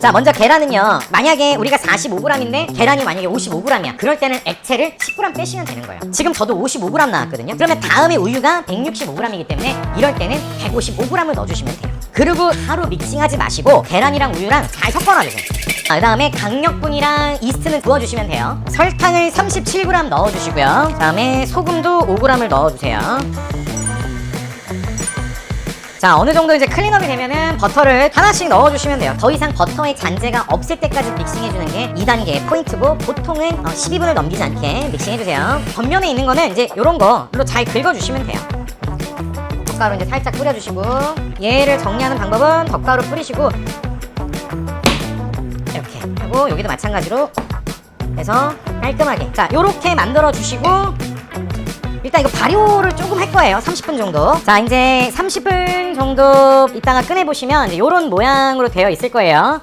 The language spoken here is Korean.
자 먼저 계란은요. 만약에 우리가 45g인데 계란이 만약에 55g이야. 그럴 때는 액체를 10g 빼시면 되는 거예요. 지금 저도 55g 나왔거든요. 그러면 다음에 우유가 165g이기 때문에 이럴 때는 155g을 넣어주시면 돼요. 그리고 하루 믹싱하지 마시고 계란이랑 우유랑 잘 섞어놔주세요. 아, 그 다음에 강력분이랑 이스트는 부어주시면 돼요. 설탕을 37g 넣어주시고요. 그 다음에 소금도 5g을 넣어주세요 자 어느 정도 이제 클린업이 되면은 버터를 하나씩 넣어주시면 돼요. 더 이상 버터의 잔재가 없을 때까지 믹싱해주는 게 2단계 포인트고 보통은 어, 12분을 넘기지 않게 믹싱해주세요. 겉면에 있는 거는 이제 이런 거로 잘 긁어주시면 돼요. 덧가루 이제 살짝 뿌려주시고 얘를 정리하는 방법은 덧가루 뿌리시고 이렇게 하고 여기도 마찬가지로 해서 깔끔하게. 자 요렇게 만들어 주시고 일단 이거 발효를 조금 할 거예요. 30분 정도. 자 이제 30분 정도 이따가 꺼내 보시면 이제 요런 모양으로 되어 있을 거예요